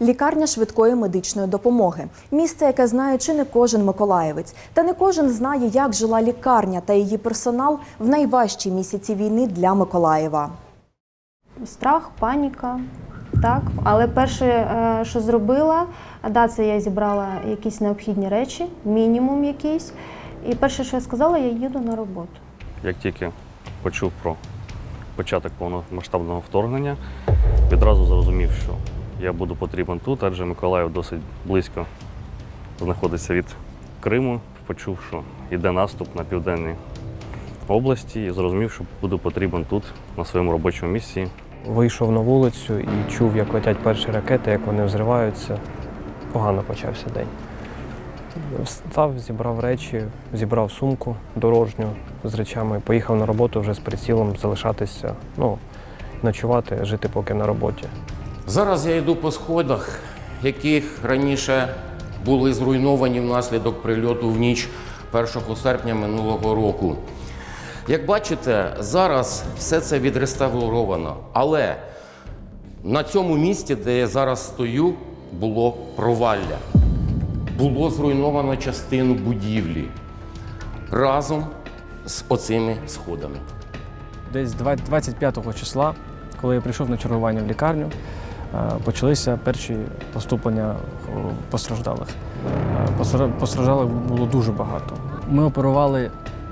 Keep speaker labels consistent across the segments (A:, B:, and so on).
A: Лікарня швидкої медичної допомоги місце, яке знає чи не кожен миколаєвець, та не кожен знає, як жила лікарня та її персонал в найважчі місяці війни для Миколаєва.
B: Страх, паніка. Так, але перше, е, що зробила, да, це я зібрала якісь необхідні речі, мінімум якийсь. І перше, що я сказала, я їду на роботу.
C: Як тільки почув про початок повномасштабного вторгнення, відразу зрозумів, що я буду потрібен тут, адже Миколаїв досить близько знаходиться від Криму. Почув, що йде наступ на південній області, і зрозумів, що буду потрібен тут, на своєму робочому місці.
D: Вийшов на вулицю і чув, як летять перші ракети, як вони взриваються. Погано почався день. Встав, зібрав речі, зібрав сумку дорожню з речами, поїхав на роботу вже з прицілом залишатися, ну, ночувати, жити поки на роботі.
E: Зараз я йду по сходах, яких раніше були зруйновані внаслідок прильоту в ніч 1 серпня минулого року. Як бачите, зараз все це відреставровано, але на цьому місці, де я зараз стою, було провалля. Було зруйновано частину будівлі разом з оцими сходами.
D: Десь 25 числа, коли я прийшов на чергування в лікарню, почалися перші поступлення е, постраждалих. Е, Постраждалих було дуже багато. Ми оперували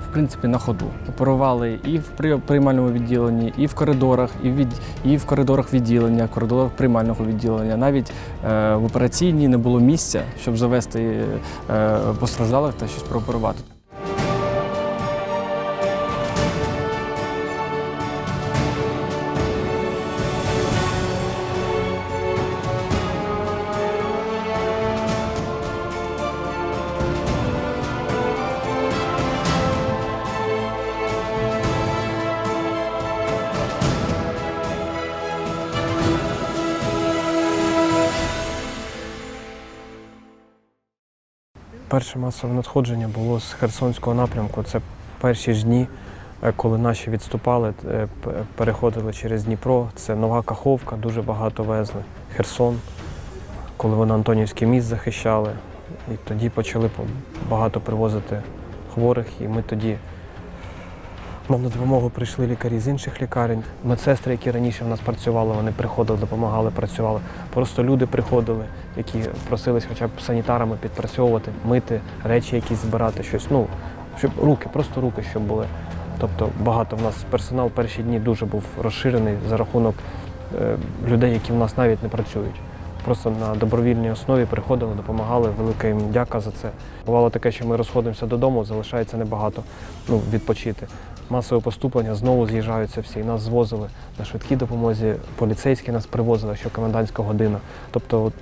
D: в принципі на ходу. Оперували і в при- приймальному відділенні, і в коридорах, і від... і в коридорах відділення, коридорах приймального відділення. Навіть е, в операційній не було місця, щоб завести е, постраждалих та щось прооперувати. Перше масове надходження було з Херсонського напрямку. Це перші ж дні, е, коли наші відступали, е, переходили через Дніпро. Це Нова Каховка, дуже багато везли. Херсон, коли вони Антонівський міст захищали. І тоді почали багато привозити хворих, і ми тоді. Нам на допомогу прийшли лікарі з інших лікарень. Медсестри, які раніше в нас працювали, вони приходили, допомагали, працювали. Просто люди приходили, які просились хоча б санітарами підпрацьовувати, мити, речі якісь збирати, щось. Ну, щоб руки, просто руки, щоб були. Тобто багато в нас персонал перші дні дуже був розширений за рахунок е, людей, які в нас навіть не працюють. Просто на добровільній основі приходили, допомагали. Велика їм дяка за це. Бувало таке, що ми розходимося додому, залишається небагато ну, відпочити. Масове поступлення, знову з'їжджаються всі. Нас звозили на швидкій допомозі, поліцейські нас привозили, що комендантська година. Тобто от,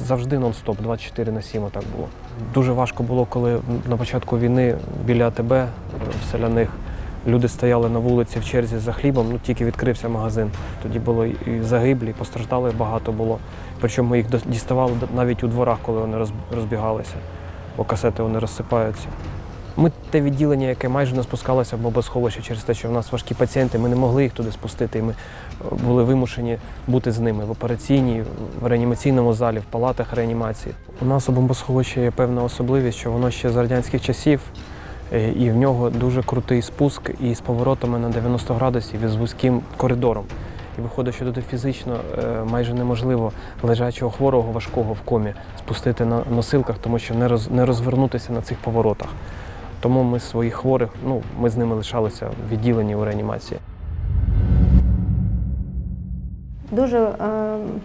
D: завжди нон-стоп, 24 на 7 так було. Дуже важко було, коли на початку війни біля АТБ в селяних люди стояли на вулиці в черзі за хлібом, ну тільки відкрився магазин. Тоді було і загиблі, і постраждалих багато було. Причому їх діставали навіть у дворах, коли вони розбігалися, бо касети вони розсипаються. Ми те відділення, яке майже не спускалося в бомбосховище через те, що в нас важкі пацієнти, ми не могли їх туди спустити. І ми е, були вимушені бути з ними в операційній, в реанімаційному залі, в палатах реанімації. У нас у бомбосховищі є певна особливість, що воно ще з радянських часів, е, і в нього дуже крутий спуск і з поворотами на 90 градусів і з вузьким коридором. І виходить, що туди фізично е, майже неможливо лежачого хворого важкого в комі спустити на носилках, тому що не розвернутися на цих поворотах. Тому ми своїх хворих, ну ми з ними лишалися в відділенні у реанімації.
B: Дуже е,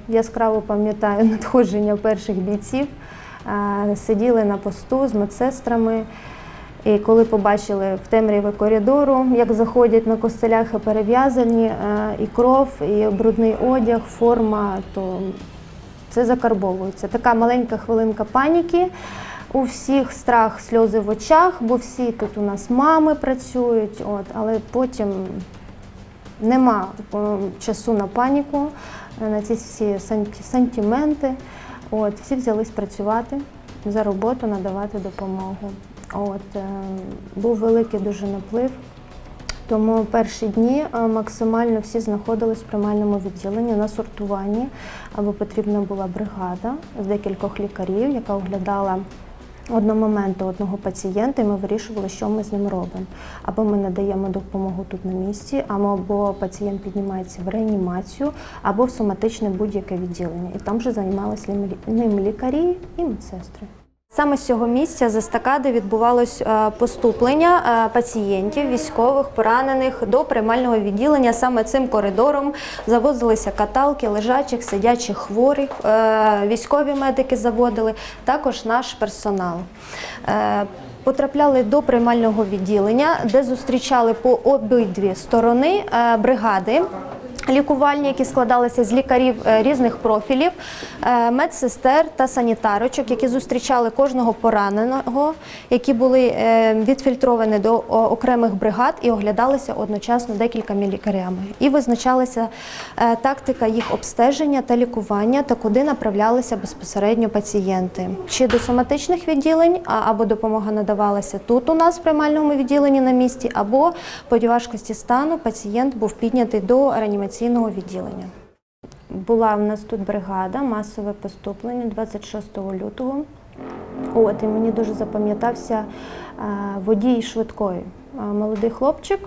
B: яскраво пам'ятаю надходження перших бійців. Е, сиділи на посту з медсестрами. І коли побачили в темряві коридору, як заходять на костелях і перев'язані, е, і кров, і брудний одяг, форма, то це закарбовується. Така маленька хвилинка паніки. У всіх страх, сльози в очах, бо всі тут у нас мами працюють, от, але потім нема е, часу на паніку, е, на ці всі сантименти. От, всі взялись працювати за роботу, надавати допомогу. От, е, був великий дуже наплив. Тому перші дні максимально всі знаходились в приймальному відділенні на сортуванні, або потрібна була бригада з декількох лікарів, яка оглядала одномоментно одного пацієнта, і ми вирішували, що ми з ним робимо. Або ми надаємо допомогу тут на місці, або пацієнт піднімається в реанімацію, або в соматичне будь-яке відділення. І там вже займалися ним лікарі і медсестри. Саме з цього місця з естакади відбувалось е, поступлення е, пацієнтів, військових, поранених до приймального відділення. Саме цим коридором завозилися каталки, лежачих, сидячих хворих, е, військові медики заводили, також наш персонал. Потрапляли до приймального відділення, де зустрічали по обидві сторони бригади лікувальні, які складалися з лікарів е, різних профілів, е, медсестер та санітарочок, які зустрічали кожного пораненого, які були е, відфільтровані до окремих бригад і оглядалися одночасно декількома лікарями. І визначалася тактика їх обстеження та лікування та куди направлялися безпосередньо пацієнти. Чи до соматичних відділень, або допомога надавалася тут у нас в приймальному відділенні на місці, або по важкості стану пацієнт був піднятий до реанімаційного відділення. Була в нас тут бригада, масове поступлення 26 лютого. От, і мені дуже запам'ятався е, водій швидкої. Е, Молодий хлопчик,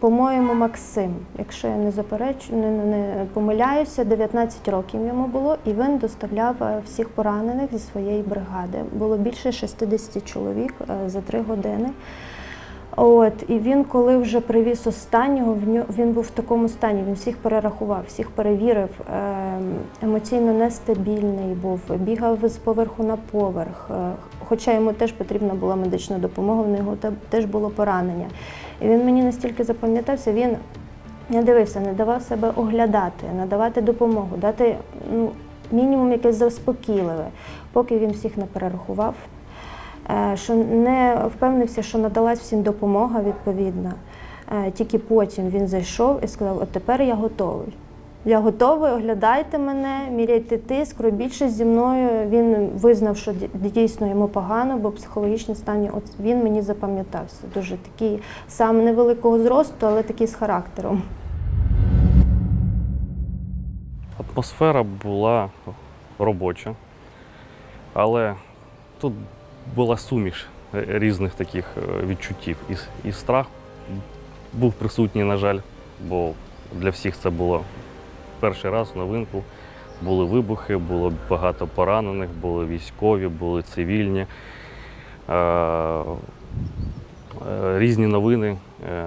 B: по-моєму, Максим, якщо я не заперечу, не, не, помиляюся, 19 років йому було, і він доставляв е, всіх поранених зі своєї бригади. Було більше 60 чоловік за три години. От, і він, коли вже привіз останнього, він був в такому стані, він всіх перерахував, всіх перевірив, ем, емоційно нестабільний був, бігав з поверху на поверх. е, Хоча йому теж потрібна була медична допомога, в нього теж було поранення. І він мені настільки запам'ятався, він не дивився, не давав себе оглядати, надавати допомогу, дати ну, мінімум якесь заспокійливе, поки він всіх не перерахував що не впевнився, що надалась всім допомога відповідна. Е, Тільки потім він зайшов і сказав: от тепер я готовий. Я готовий, оглядайте мене, міряйте тиск, робіть зі мною. Він визнав, що дійсно йому погано, бо психологічний стан він мені запам'ятався. Дуже такий сам невеликого зросту, але такий з характером.
C: Атмосфера була робоча, але тут була суміш е, різних таких е, відчуттів. І, і страх був присутній, на жаль, бо для всіх це було перший раз новинку. Були вибухи, було багато поранених, були військові, були цивільні. Е, Різні новини,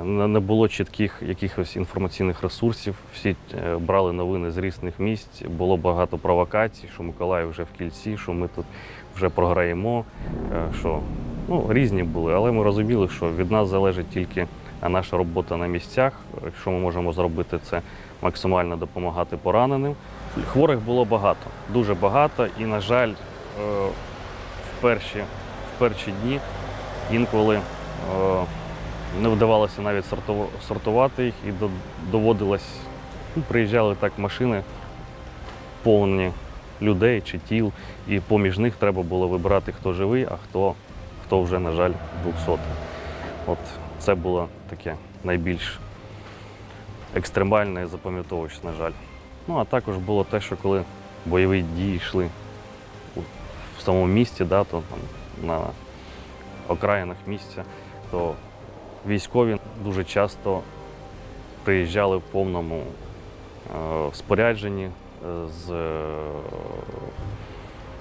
C: не було чітких якихось інформаційних ресурсів. Всі брали новини з різних місць. Було багато провокацій, що Миколаїв вже в кільці, що ми тут вже програємо. е, Що ну, різні були, але ми розуміли, що від нас залежить тільки наша робота на місцях. Що ми можемо зробити, це максимально допомагати пораненим. Хворих було багато, дуже багато, і, на жаль, е, в перші, в перші дні інколи е, не вдавалося навіть сортувати їх і доводилось, ну, приїжджали так машини повні людей чи тіл, і поміж них треба було вибирати, хто живий, а хто, хто вже, на жаль, двохсотий. От це було таке найбільш екстремальне і на жаль. Ну а також було те, що коли бойові дії йшли в самому місті, да, то там на окраїнах місця, то військові дуже часто приїжджали в повному е, спорядженні з е,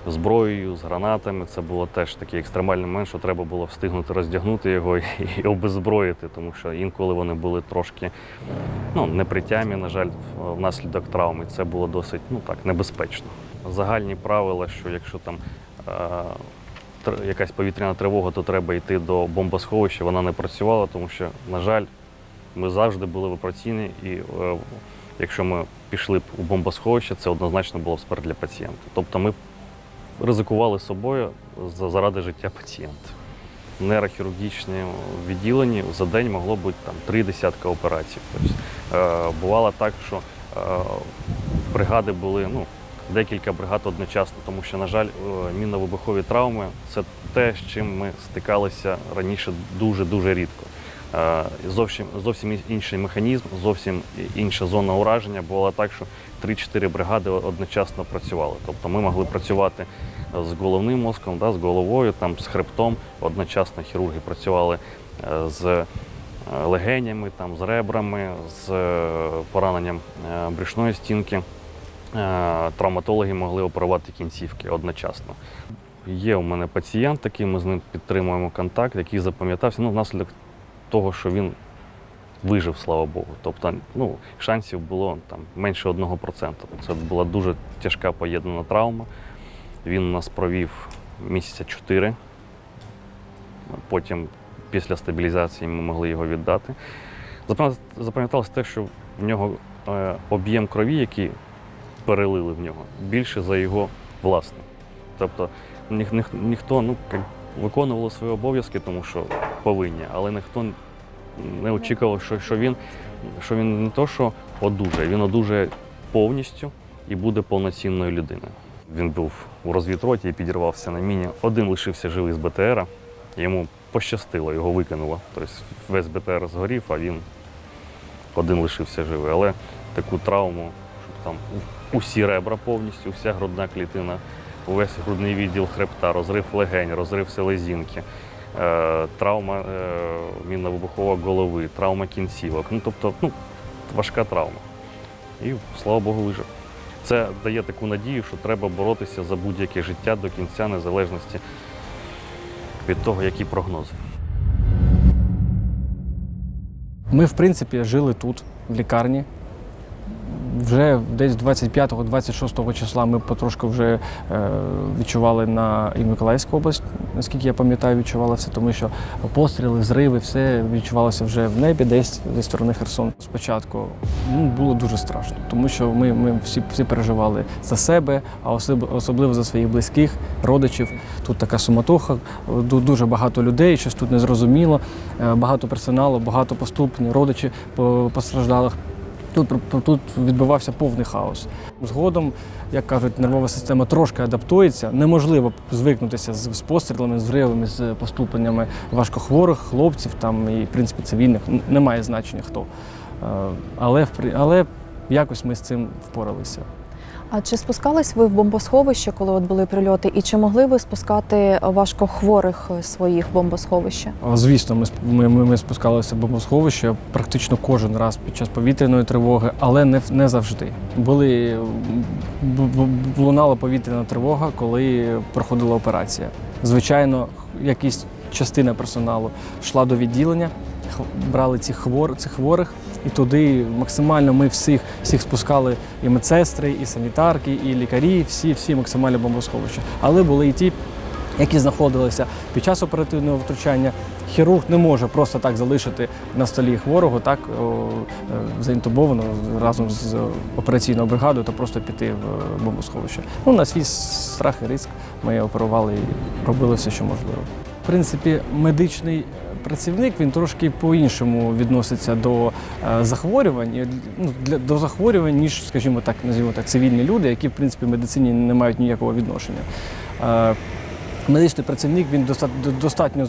C: зброєю, з гранатами. Це було теж такий екстремальний момент, що треба було встигнути роздягнути його і, обезброїти, тому що інколи вони були трошки ну, не при тямі, на жаль, внаслідок травми. Це було досить ну, так, небезпечно. Загальні правила, що якщо там е, якась повітряна тривога, то треба йти до бомбосховища. Вона не працювала, тому що, на жаль, ми завжди були в операційній, і е, якщо ми пішли б у бомбосховище, це однозначно було б смерть для пацієнта. Тобто ми ризикували собою заради життя пацієнта. В нейрохірургічному відділенні за день могло бути там три десятка операцій. Тобто, е, бувало так, що е, бригади були ну, декілька бригад одночасно, тому що, на жаль, е, мінно-вибухові травми це те, з чим ми стикалися раніше дуже-дуже рідко. Е, Зовсім, зовсім інший механізм, зовсім інша зона ураження. Була так, що 3-4 бригади одночасно працювали. Тобто ми могли працювати з головним мозком, да, з головою, там, з хребтом. Одночасно хірурги працювали е, з е, легенями, там, з ребрами, з е, пораненням е, брюшної стінки. Е, Травматологи могли оперувати кінцівки одночасно. Є у мене пацієнт такий, ми з ним підтримуємо контакт, який запам'ятався ну, внаслідок того, що він вижив, слава Богу. Тобто ну, шансів було там, менше 1%. Це була дуже тяжка поєднана травма. Він у нас провів місяця 4. Потім, після стабілізації, ми могли його віддати. Запам'ят- Запам'яталось те, що в нього е, об'єм крові, який перелили в нього, більше за його власний. Тобто ніх, ніх, ніхто ну, як, виконував свої обов'язки, тому що повинні, але ніхто не очікував, що, що, він, що він не то, що одужає, він одужає повністю і буде повноцінною людиною. Він був у розвідроті і підірвався на міні. Один лишився живий з БТРа. Йому пощастило, його викинуло. Тобто весь БТР згорів, а він один лишився живий. Але таку травму, щоб там усі ребра повністю, вся грудна клітина, увесь грудний відділ хребта, розрив легень, розрив селезінки, е, травма е, мінно-вибухова голови, травма кінцівок. Ну, тобто, ну, важка травма. І, слава Богу, вижив. Це дає таку надію, що треба боротися за будь-яке життя до кінця незалежності від того, які прогнози.
F: Ми, в принципі, жили тут, в лікарні. Вже десь 25-26 числа ми потрошку вже е, відчували на і Миколаївську область, наскільки я пам'ятаю, відчувалося, тому що постріли, зриви, все відчувалося вже в небі, десь зі сторони Херсону. Спочатку ну, було дуже страшно, тому що ми, ми всі, всі переживали за себе, а особливо за своїх близьких, родичів. Тут така суматоха, дуже багато людей, щось тут незрозуміло, е, багато персоналу, багато поступлень, родичі постраждалих. Тут, тут відбувався повний хаос. Згодом, як кажуть, нервова система трошки адаптується. Неможливо звикнутися з, пострілами, з вривами, з поступленнями важкохворих хлопців там і в принципі цивільних. Немає значення хто. Е, Але, але якось ми з цим впоралися.
A: А чи спускались ви в бомбосховище, коли от були прильоти? І чи могли ви спускати важкохворих своїх в бомбосховище?
F: Звісно, ми, ми, ми, спускалися в бомбосховище практично кожен раз під час повітряної тривоги, але не, не завжди. Були, лунала повітряна тривога, коли проходила операція. Звичайно, якась частина персоналу йшла до відділення, брали цих, хвор, цих хворих, і туди максимально ми всіх, всіх спускали і медсестри, і санітарки, і лікарі, всі, всі максимально в бомбосховище. Але були і ті, які знаходилися під час оперативного втручання. Хірург не може просто так залишити на столі хворого, так е, заінтубовано разом з операційною бригадою та просто піти в бомбосховище. Ну, на свій страх і ризик ми оперували і робили все, що можливо. В принципі, медичний працівник він трошки по-іншому відноситься до е, захворювань, ну, для, до захворювань, ніж, скажімо так, називаємо так, цивільні люди, які в принципі в медицині не мають ніякого відношення. Е, медичний працівник він достатньо, достатньо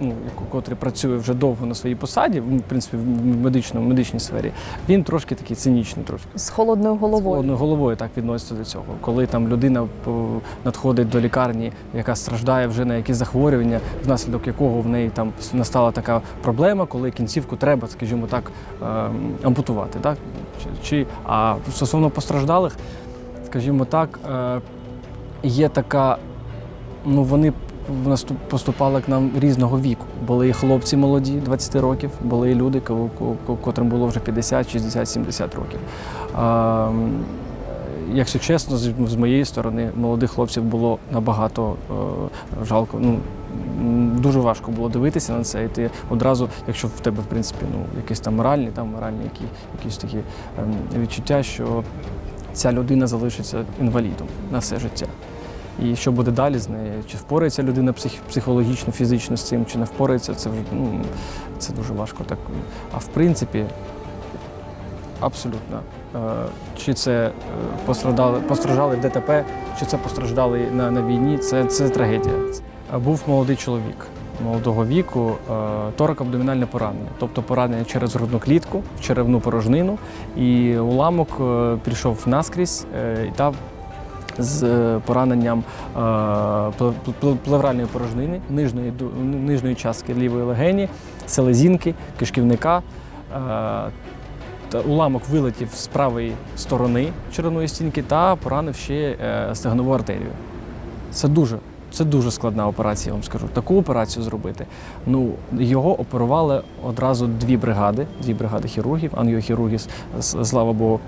F: ну, котрий працює вже довго на своїй посаді, в принципі, в медичному, медичній сфері, він трошки такий цинічний, трошки.
A: З холодною головою.
F: З холодною головою так відноситься до цього. Коли там людина надходить до лікарні, яка страждає вже на якісь захворювання, внаслідок якого в неї там настала така проблема, коли кінцівку треба, скажімо так, ем, ампутувати. Так? Чи, а стосовно постраждалих, скажімо так, е, є така, ну вони поступали к нам різного віку. Були і хлопці молоді, 20 років, були і люди, ко- ко- ко- котрим було вже 50, 60, 70 років. Якщо чесно, з, з моєї сторони молодих хлопців було набагато е, жалко. Ну, дуже важко було дивитися на це, і ти одразу, якщо в тебе, в принципі, ну, якісь там моральні, там моральні які, якісь такі ем, відчуття, що ця людина залишиться інвалідом на все життя. І що буде далі з нею? Чи впорається людина псих, психологічно, фізично з цим, чи не впорається, це ну, це дуже важко так. А в принципі, абсолютно. Е, Чи це е, постраждали, постраждали в ДТП, чи це постраждали на, на війні, це, це трагедія. Був молодий чоловік. молодого віку е, торакоабдомінальне поранення, тобто поранення через грудну клітку, в черевну порожнину, і уламок е, пішов наскрізь е, та з е, пораненням е, плев- плев- плевральної порожнини, нижньої, нижньої частки лівої легені, селезінки, кишківника. Е, уламок вилетів з правої сторони черевної стінки та поранив ще стегнову артерію. Це дуже, це дуже складна операція, я вам скажу. Таку операцію зробити. Ну, його оперували одразу дві бригади, дві бригади хірургів, з- слава Богу.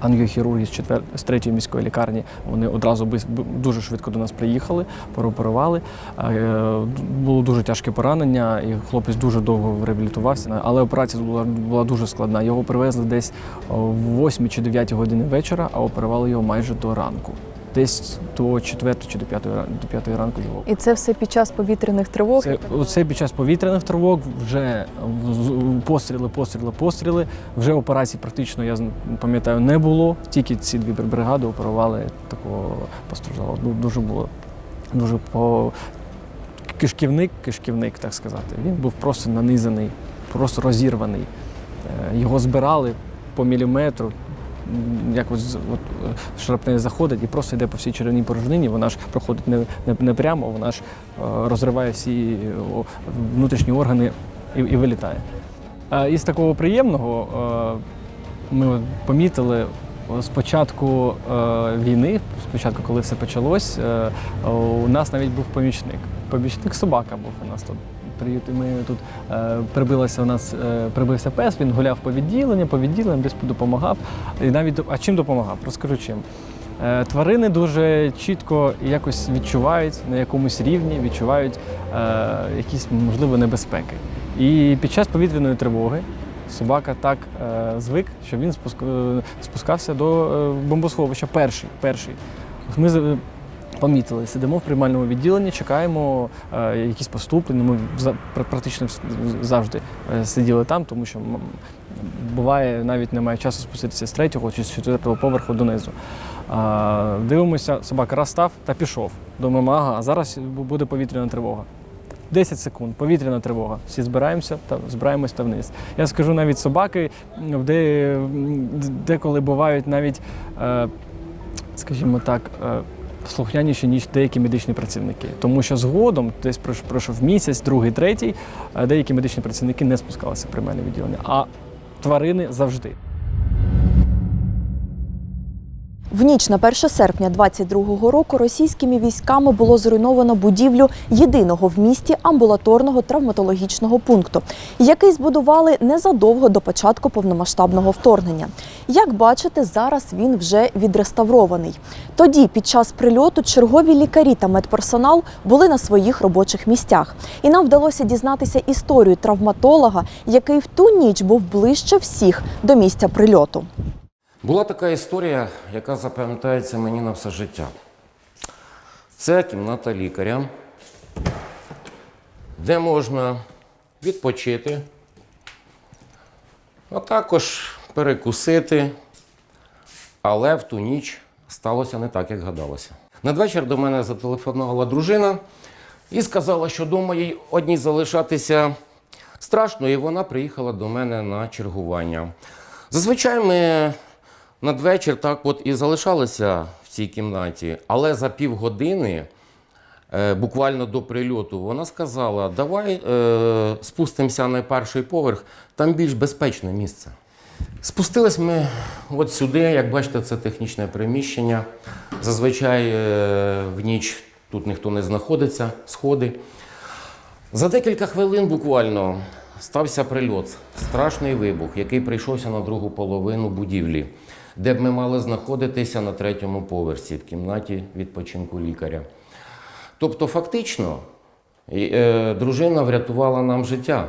F: Ангіохірурги з, четвер... з третьої міської лікарні вони одразу дуже швидко до нас приїхали, прооперували. Е, Було дуже тяжке поранення, і хлопець дуже довго реабілітувався. Але операція була, була дуже складна. Його привезли десь в 8 чи 9 години вечора, а оперували його майже до ранку. Десь до 4 чи до 5, до 5 ранку його
A: І це все під час повітряних тривог.
F: це, це під час повітряних тривог вже постріли, постріли, постріли. Вже операцій практично, я пам'ятаю, не було. Тільки ці дві бригади оперували такого постраждалого. Ну, Дуже було дуже по кишківник, кишківник, так сказати. Він був просто нанизаний, просто розірваний. Е, Його збирали по міліметру. Якось от, е, шрапнель заходить і просто йде по всій черевній порожнині. Вона ж проходить не, не, не прямо, вона ж е, розриває всі внутрішні органи і, і вилітає. Е, Із такого приємного е, ми помітили з початку е, війни, спочатку, коли все почалось, е, у нас навіть був помічник. Помічник собака був у нас тут. Приют, і ми тут е, прибилося у нас, е, прибився пес, він гуляв по відділенню, по відділенню, десь допомагав. І навіть а чим допомагав? Розкажу чим. Е, Тварини дуже чітко якось відчувають на якомусь рівні, відчувають е, якісь можливо небезпеки. І під час повітряної тривоги собака так е, звик, що він е, спускався до е, бомбосховища перший. перший. Ми помітили, сидимо в приймальному відділенні, чекаємо е, якісь поступлення. Ми практично завжди е, сиділи там, тому що буває навіть немає часу спуститися з третього чи з четвертого поверху донизу. А, дивимося, собака раз став та пішов. Думаємо, ага, а зараз буде повітряна тривога. 10 секунд, повітряна тривога. Всі збираємося та збираємось та вниз. Я скажу навіть собаки, де, деколи бувають навіть, е, скажімо так, е, слухняніші, ніж деякі медичні працівники. Тому що згодом, десь пройш- пройшов місяць, другий, третій, е, деякі медичні працівники не спускалися при мене відділення, а тварини завжди.
A: В ніч на 1 серпня 22-го року російськими військами було зруйновано будівлю єдиного в місті амбулаторного травматологічного пункту, який збудували незадовго до початку повномасштабного вторгнення. Як бачите, зараз він вже відреставрований. Тоді, під час прильоту, чергові лікарі та медперсонал були на своїх робочих місцях, і нам вдалося дізнатися історію травматолога, який в ту ніч був ближче всіх до місця прильоту.
E: Була така історія, яка запам'ятається мені на все життя. Це кімната лікаря, де можна відпочити, а також перекусити. Але в ту ніч сталося не так, як гадалося. Надвечір до мене зателефонувала дружина і сказала, що дома їй одній залишатися страшно, і вона приїхала до мене на чергування. Зазвичай ми надвечір так от і залишалися в цій кімнаті, але за півгодини, е, буквально до прильоту, вона сказала: давай е, спустимося на перший поверх, там більш безпечне місце. Спустились ми от сюди, як бачите, це технічне приміщення. Зазвичай е, в ніч тут ніхто не знаходиться, сходи. За декілька хвилин буквально стався прильот, страшний вибух, який прийшовся на другу половину будівлі, де б ми мали знаходитися на третьому поверсі в кімнаті відпочинку лікаря. Тобто, фактично, е, дружина врятувала нам життя.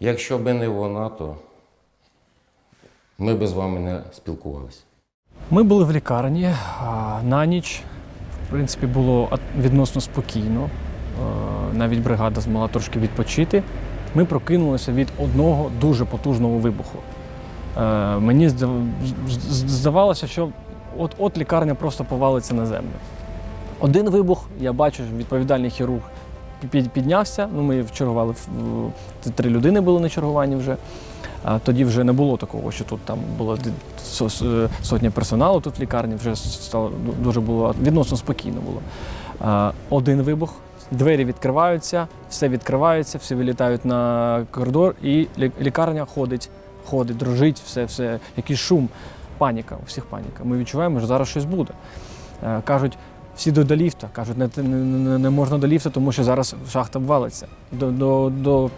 E: Якщо б не вона, то ми б з вами не спілкувалися.
F: Ми були в лікарні на ніч. В принципі, було відносно спокійно. Е, Навіть бригада змогла трошки відпочити. Ми прокинулися від одного дуже потужного вибуху. Е, Мені здавалося, що от, от лікарня просто повалиться на землю. Один вибух, я бачу, відповідальний хірург піднявся. Ну, ми чергували в- три людини були на чергуванні вже. Тоді вже не було такого, що тут там с- сотня персоналу тут в лікарні, вже стало дуже було відносно спокійно було. Один вибух, двері відкриваються, все відкривається, всі вилітають на коридор, і лікарня ходить, ходить, дрожить, все, все, якийсь шум, паніка, у всіх паніка. Ми відчуваємо, що зараз щось буде. Е, Кажуть, всі до, до ліфта. Кажуть, не, не, не, можна до ліфта, тому що зараз шахта обвалиться. До, до, до,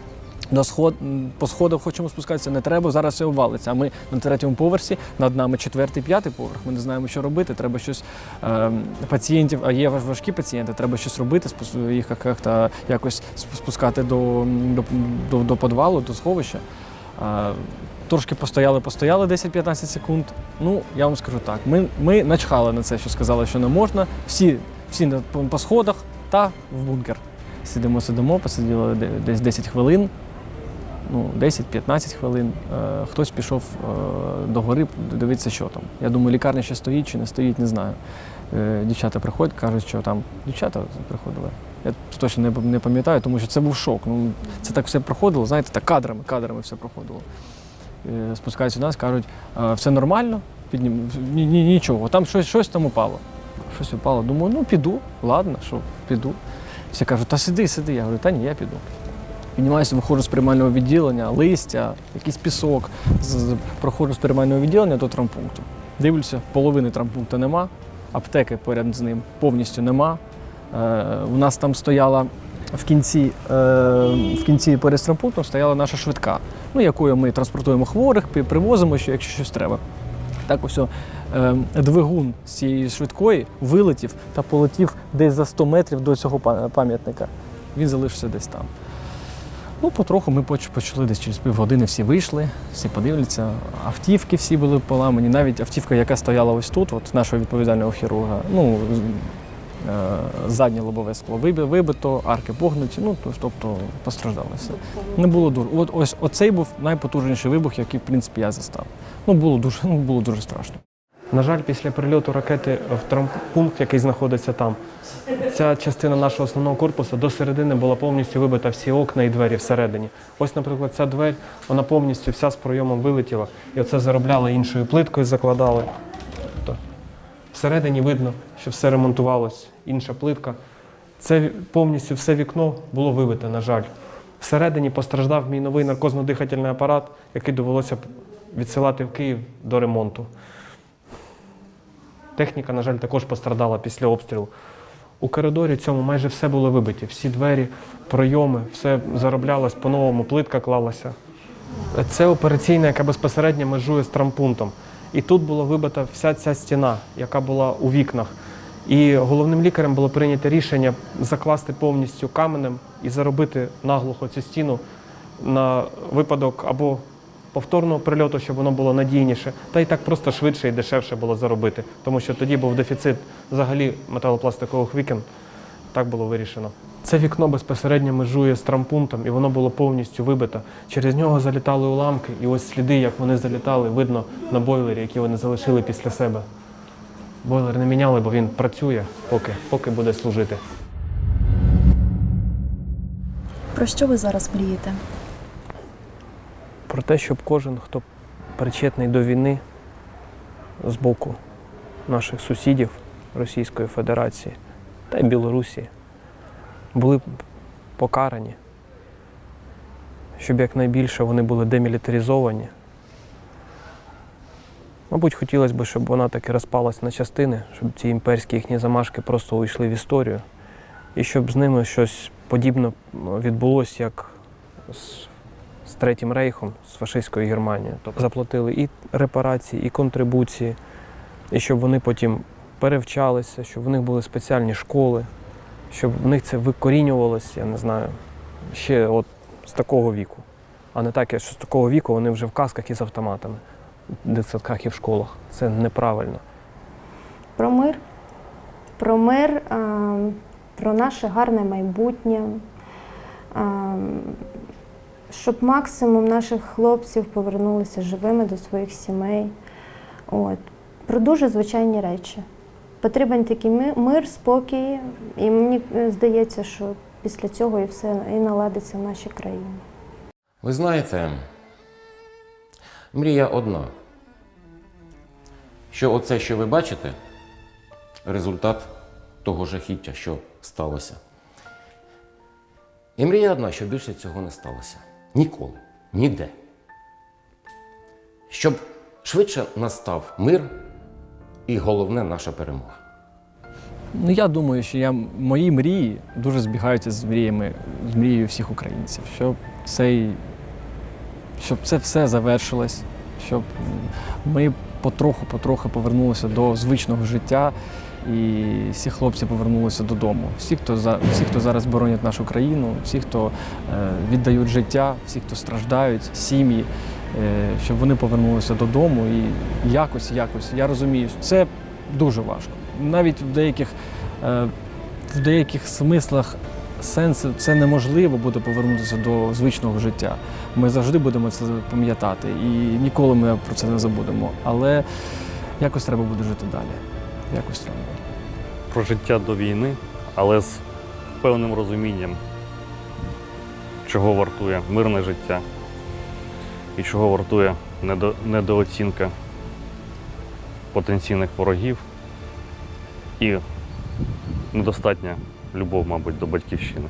F: до сход, по сходах хочемо спускатися, не треба, зараз все обвалиться. А ми на третьому поверсі, над нами четвертий, п'ятий поверх. Ми не знаємо, що робити. Треба щось е, пацієнтів, а є важкі пацієнти, треба щось робити, їх як- якось спускати до, до, до, до підвалу, до сховища. Е, Трошки постояли, постояли 10-15 секунд. Ну, я вам скажу так. Ми, ми начхали на це, що сказали, що не можна. Всі, всі по сходах та в бункер. Сидимо, сидимо, посиділи десь 10 хвилин, ну, 10-15 хвилин. Е, хтось пішов е, до гори дивитися, що там. Я думаю, лікарня ще стоїть чи не стоїть, не знаю. Е, дівчата приходять, кажуть, що там дівчата приходили. Я точно не, пам'ятаю, тому що це був шок. Ну, це так все проходило, знаєте, так кадрами, кадрами все проходило. Спускаються до нас, кажуть, все нормально, піднім... ні, ні, нічого, там щось, щось там упало. Щось упало. Думаю, ну піду, ладно, що, піду. Всі кажуть, та сиди, сиди. Я говорю, та ні, я піду. Піднімаюся, виходжу з приймального відділення, листя, якийсь пісок. Проходжу з приймального відділення до травмпункту. Дивлюся, половини травмпункту нема, аптеки поряд з ним повністю нема. Е, у нас там стояла в кінці, е, в кінці перед травмпунктом стояла наша швидка, ну, якою ми транспортуємо хворих, привозимо, що, якщо щось треба. Так ось е, двигун з цієї швидкої вилетів та полетів десь за 100 метрів до цього пам'ятника. Він залишився десь там. Ну, потроху ми почали десь через півгодини всі вийшли, всі подивляться. Автівки всі були поламані. Навіть автівка, яка стояла ось тут, от нашого відповідального хірурга, ну, е, заднє лобове скло вибито, арки погнуті, ну, тобто постраждало все. Не було дуже. От ось оцей був найпотужніший вибух, який, в принципі, я застав. Ну, було дуже, ну, було дуже страшно.
D: На жаль, після прильоту ракети в травмпункт, який знаходиться там, ця частина нашого основного корпусу до середини була повністю вибита всі окна і двері всередині. Ось, наприклад, ця двері, вона повністю вся з пройомом вилетіла. І оце заробляли іншою плиткою, закладали. Тобто всередині видно, що все ремонтувалось, інша плитка. Це повністю все вікно було вибите, на жаль. Всередині постраждав мій новий наркозно-дихательний апарат, який довелося відсилати в Київ до ремонту. Техніка, на жаль, також пострадала після обстрілу. У коридорі цьому майже все було вибиті. Всі двері, пройоми, все зароблялось по-новому, плитка клалася. Це операційна, яка безпосередньо межує з травмпунктом. І тут була вибита вся ця стіна, яка була у вікнах. І головним лікарем було прийнято рішення закласти повністю каменем і заробити наглухо цю стіну на випадок або повторного прильоту, щоб воно було надійніше, та й так просто швидше і дешевше було заробити, тому що тоді був дефіцит взагалі металопластикових вікон. Так було вирішено. Це вікно безпосередньо межує з трампунтом, і воно було повністю вибито. Через нього залітали уламки, і ось сліди, як вони залітали, видно на бойлері, які вони залишили після себе. Бойлер не міняли, бо він працює, поки, поки буде служити.
A: Про що ви зараз мрієте?
D: Про те, щоб кожен, хто причетний до війни з боку наших сусідів Російської Федерації та й Білорусі, були покарані, щоб якнайбільше вони були демілітаризовані. Мабуть, хотілося б, щоб вона таки розпалась на частини, щоб ці імперські їхні замашки просто увійшли в історію, і щоб з ними щось подібне відбулося, як з з Третім рейхом, з фашистською Германією. Тобто заплатили і репарації, і контрибуції, і щоб вони потім перевчалися, щоб в них були спеціальні школи, щоб в них це викорінювалося, я не знаю, ще от з такого віку. А не так, що з такого віку вони вже в касках і з автоматами, в дитсадках і в школах. Це неправильно.
B: Про мир, про мир, про наше гарне майбутнє, а, щоб максимум наших хлопців повернулися живими до своїх сімей. От. Про дуже звичайні речі. Потрібен такий мир, спокій, і мені е, здається, що після цього і все і наладиться в нашій країні.
E: Ви знаєте, мрія одна. Що оце, що ви бачите, результат того жахіття, що сталося. І мрія одна, що більше цього не сталося. Ніколи, ніде. Щоб швидше настав мир і головне наша перемога.
F: Ну я думаю, що я мої мрії дуже збігаються з мріями, з мрією всіх українців, щоб цей, щоб це все завершилось, щоб ми потроху-потроху повернулися до звичного життя, і всі хлопці повернулися додому. Всі, хто за всі, хто зараз боронять нашу країну, всі, хто е, віддають життя, всі, хто страждають, сім'ї, е, щоб вони повернулися додому і якось, якось. Я розумію, це дуже важко. Навіть в деяких, е, в деяких смислах сенсу це неможливо буде повернутися до звичного життя. Ми завжди будемо це пам'ятати і ніколи ми про це не забудемо. Але якось треба буде жити далі. Якось треба.
C: Про життя до війни, але з певним розумінням, чого вартує мирне життя і чого вартує недо- недооцінка потенційних ворогів і недостатня любов, мабуть, до батьківщини.